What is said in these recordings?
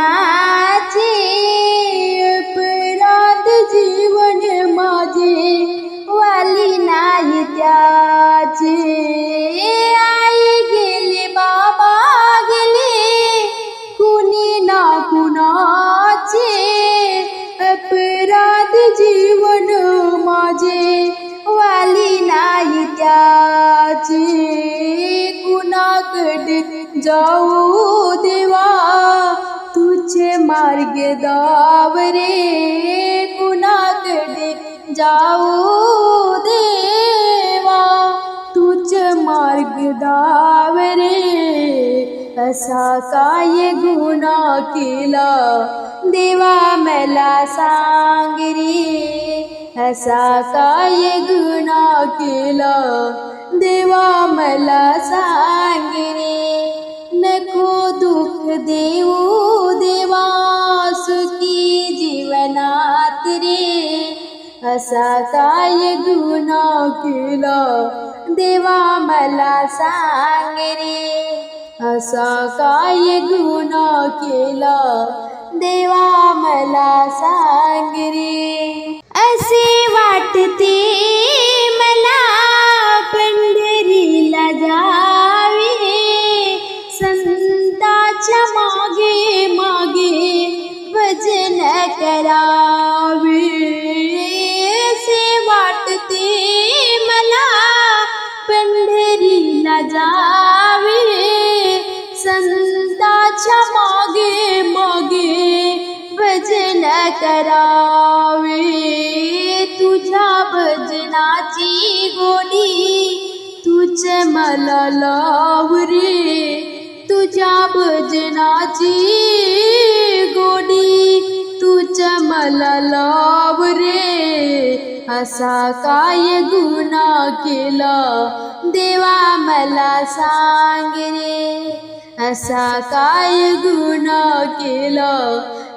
নাচে প্রান্ত জীবন মাঝে ওয়ালি নাই যাচে আই গেলে বাবা গেলে কুনি না কুনাচে প্রান্ত জীবন মাঝে ওয়ালি নাই যাচে কুনা কট যাও দেওয়া तुझे मार्ग दावरे कुणाकडे जाऊ देवा. तुझ मार्ग दावरे असा काय गुन्हा केला? देवा मला सांग रे असा काय गुन्हा केला? देवा मला सांग असा काय गुन्हा केला? देवा मला सांग रे. असा काय गुन्हा केला? देवा मला सांग रे. असे वाटते करावे. तुझ्या भजनाची गोडी तुझ मला लाव रे तुझ्या भजनाची गोडी तुझ मला लाव रे असा काय गुन्हा केला? देवा मला सांग रे. असा काय गुन्हा केला?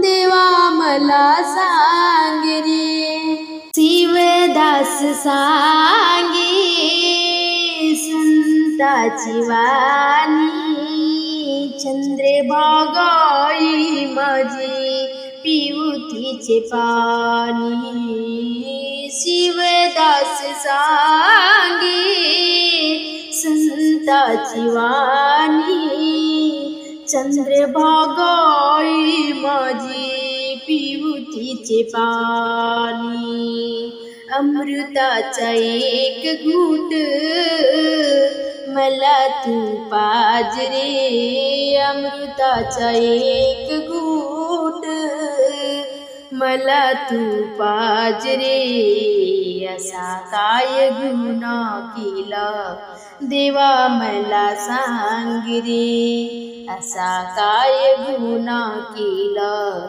देवा मला सांगरी. शिवदास सांगी संताची वाणी. चंद्रे बागाई माझी पिवतीचे पाणी. शिवदास सांगी संताची वाणी. चंद्रभागाई माझी पिवतीचे पाणी. अमृताचा एक घूट. मला तू पाज रे. अमृताचा एक घूट. मला तू पाज रे. असा काय गुन्हा केला? देवा मला सांग रे. असा काय गुन्हा केला?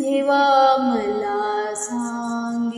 देवा मला सांग